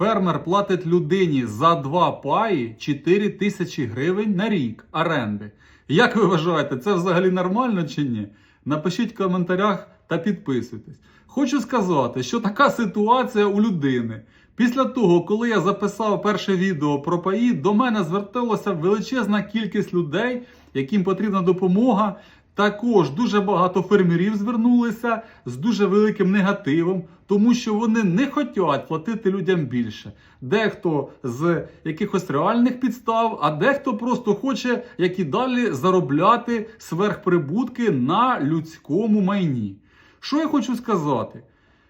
Фермер платить людині за два паї 4 тисячі гривень на рік оренди. Як ви вважаєте, це взагалі нормально чи ні? Напишіть в коментарях та підписуйтесь. Хочу сказати, що така ситуація у людини. Після того, коли я записав перше відео про паї, до мене зверталася величезна кількість людей, яким потрібна допомога. Також дуже багато фермерів звернулися з дуже великим негативом, тому що вони не хочуть платити людям більше. Дехто з якихось реальних підстав, а дехто просто хоче, як і далі, заробляти сверхприбутки на людському майні. Що я хочу сказати?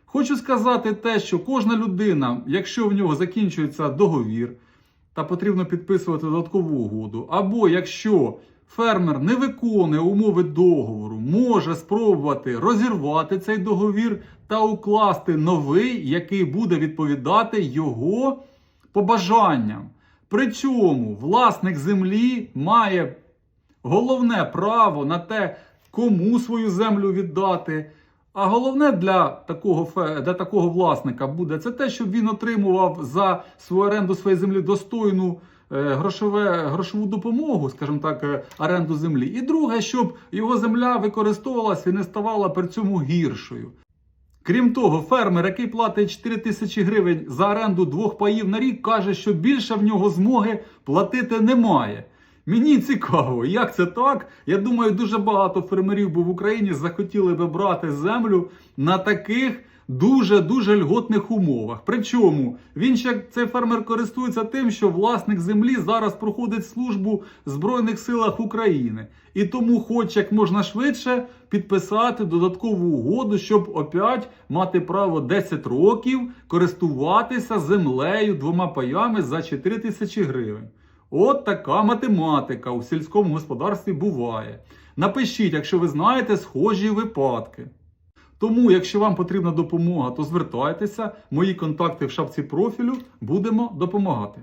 Хочу сказати те, що кожна людина, якщо в нього закінчується договір, та потрібно підписувати додаткову угоду, або якщо фермер не виконує умови договору, може спробувати розірвати цей договір та укласти новий, який буде відповідати його побажанням. Причому власник землі має головне право на те, кому свою землю віддати. А головне для такого для такого власника буде це те, щоб він отримував за свою оренду своєї землі достойну грошове, грошову допомогу, скажімо так, е, оренду землі. І друге, щоб його земля використовувалася і не ставала при цьому гіршою. Крім того, фермер, який платить 4 тисячі гривень за оренду двох паїв на рік, каже, що більше в нього змоги платити немає. Мені цікаво, як це так. Я думаю, дуже багато фермерів би в Україні захотіли би брати землю на таких дуже-дуже льготних умовах. Причому він ще цей фермер користується тим, що власник землі зараз проходить службу в Збройних силах України. І тому хоче як можна швидше підписати додаткову угоду, щоб опять мати право 10 років користуватися землею двома паями за 4 тисячі гривень. От така математика у сільському господарстві буває. Напишіть, якщо ви знаєте схожі випадки. Тому, якщо вам потрібна допомога, то звертайтеся. Мої контакти в шапці профілю будемо допомагати.